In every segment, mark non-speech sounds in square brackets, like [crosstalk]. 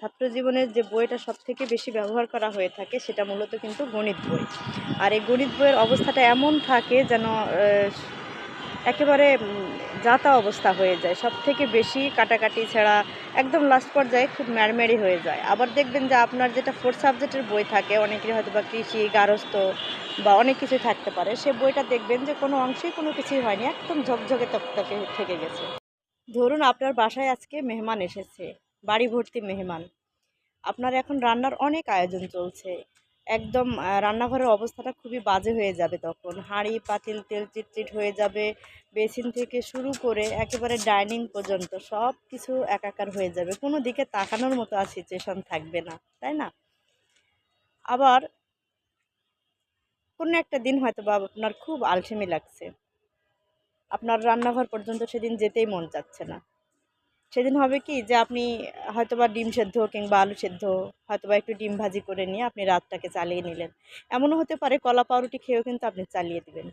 ছাত্র জীবনের যে বইটা সব থেকে বেশি ব্যবহার করা হয়ে থাকে সেটা মূলত কিন্তু গণিত বই। আর এই গণিত বইয়ের অবস্থাটা এমন থাকে যেন একেবারে যাতা অবস্থা হয়ে যায়। সব থেকে বেশি কাটাকাটি ছাড়া একদম লাস্ট পর্যায়ে খুব ম্যারমেরি হয়ে যায়। আবার দেখবেন যে আপনার যেটা ফোর্থ সাবজেক্টের বই থাকে, অনেকেরই হয়তো বা কৃষি, গারস্থ বা অনেক কিছু থাকতে পারে। সে বইটা দেখবেন যে কোনো অংশেই কোনো কিছুই হয়নি, একদম ঝকঝকে তকতকে থেকে গেছে। ধরুন আপনার বাসায় আজকে মেহমান এসেছে। বাড়ি ভর্তি মেহমান। আপনার এখন রান্নার অনেক আয়োজন চলছে। একদম রান্নাঘরের অবস্থাটা খুবই বাজে হয়ে যাবে তখন। হাঁড়ি, পাতিল, তেল চিটচিট হয়ে যাবে, বেসিন থেকে শুরু করে একেবারে ডাইনিং পর্যন্ত সব কিছু একাকার হয়ে যাবে। কোনো দিকে তাকানোর মতো আর সিচুয়েশন থাকবে না, তাই না? আবার কোনো একটা দিন হয়তো বা আপনার খুব আলসেমি লাগছে। আপনার রান্নাঘর পর্যন্ত সেদিন যেতেই মন চাচ্ছে না। সেদিন হবে কি যে আপনি হয়তোবা ডিম সেদ্ধ কিংবা আলু সেদ্ধ, হয়তোবা একটু ডিম ভাজি করে নিয়ে আপনি রাতটাকে চালিয়ে নিলেন। এমনও হতে পারে কলা পাউরুটি খেয়েও কিন্তু আপনি চালিয়ে দিবেন।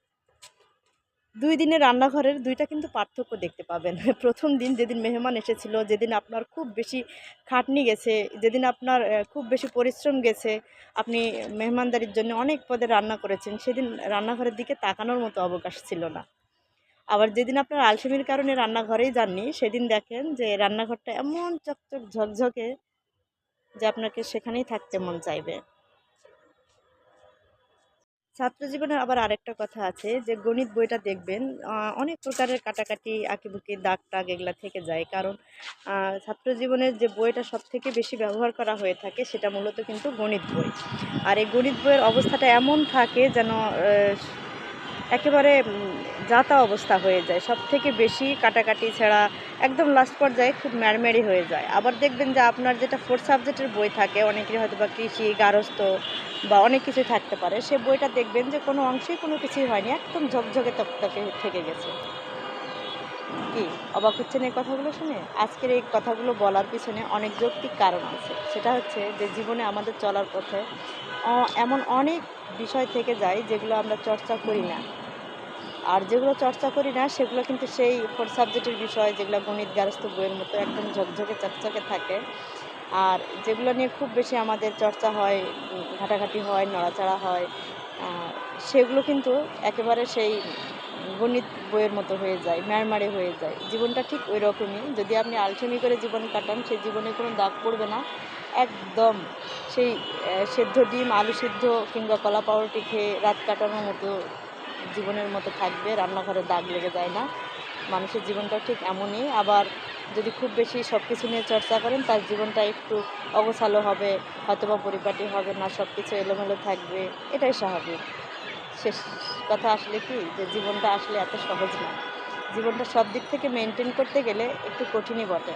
দুই দিনের রান্নাঘরের দুইটা কিন্তু পার্থক্য দেখতে পাবেন। [laughs] প্রথম দিন যেদিন মেহমান এসেছিল, যেদিন আপনার খুব বেশি খাটনি গেছে, যেদিন আপনার খুব বেশি পরিশ্রম গেছে, আপনি মেহমানদারির জন্য অনেক পদে রান্না করেছেন, সেদিন রান্নাঘরের দিকে তাকানোর মতো অবকাশ ছিল না। আবার যেদিন আপনার আলসেমির কারণে রান্নাঘরেই যাননি, সেদিন দেখেন যে রান্নাঘরটা এমন চকচক ঝকঝকে যে আপনাকে সেখানেই থাকতে মন চাইবে। ছাত্র জীবনের আবার আরেকটা কথা আছে যে গণিত বইটা দেখবেন অনেক প্রকারের কাটাকাটি, আঁকিবুকি, দাগ টাগ এগুলা থেকে যায়। কারণ ছাত্র জীবনের যে বইটা সব থেকে বেশি ব্যবহার করা হয়ে থাকে সেটা মূলত কিন্তু গণিত বই। আর এই গণিত বইয়ের অবস্থাটা এমন থাকে যেন একেবারে যাতা অবস্থা হয়ে যায়। সব থেকে বেশি কাটাকাটি ছাড়া একদম লাস্ট পর্যায়ে খুব ম্যারমেরি হয়ে যায়। আবার দেখবেন যে আপনার যেটা ফোর্থ সাবজেক্টের বই থাকে, অনেকেরই হয়তো বা কৃষি, গারস্থ বা অনেক কিছু থাকতে পারে। সে বইটা দেখবেন যে কোনো অংশেই কোনো কিছুই হয়নি, একদম ঝকঝকে তকতকে থেকে গেছে। কি, অবাক হচ্ছেন এই কথাগুলো শুনে? আজকের এই কথাগুলো বলার পিছনে অনেক যৌক্তিক কারণ আছে। সেটা হচ্ছে যে জীবনে আমাদের চলার পথে এমন অনেক বিষয় থেকে যায় যেগুলো আমরা চর্চা করি না। আর যেগুলো চর্চা করি না, সেগুলো কিন্তু সেই ফোর সাবজেক্টের বিষয় যেগুলো গণিত গারস্থ বইয়ের মতো একদম ঝকঝকে, চকচকে থাকে। আর যেগুলো নিয়ে খুব বেশি আমাদের চর্চা হয়, ঘাটাঘাটি হয়, নড়াচড়া হয় সেগুলো কিন্তু একেবারে সেই গণিত বইয়ের মতো হয়ে যায় ম্যারমারে হয়ে যায়। জীবনটা ঠিক ওই রকমই যদি আপনি আলসেমি করে জীবন কাটান সেই জীবনে কোনো দাগ পড়বে না। একদম সেই সেদ্ধ ডিম, আলু সিদ্ধ কিংবা কলা পাউরুটি খেয়ে রাত কাটানোর মতো জীবনের মতো থাকবে, রান্নাঘরে দাগ লেগে যায় না। মানুষের জীবনটা ঠিক এমনই। আবার যদি খুব বেশি সব কিছু নিয়ে চর্চা করেন, তার জীবনটা একটু অগোছালো হবে, হয়তোবা পরিপাটি হবে না সব কিছু এলোমেলো থাকবে, এটাই স্বাভাবিক। শেষ কথা আসলে কি? যে জীবনটা আসলে এত সহজ না। জীবনটা সব দিক থেকে মেনটেন করতে গেলে একটু কঠিনই বটে।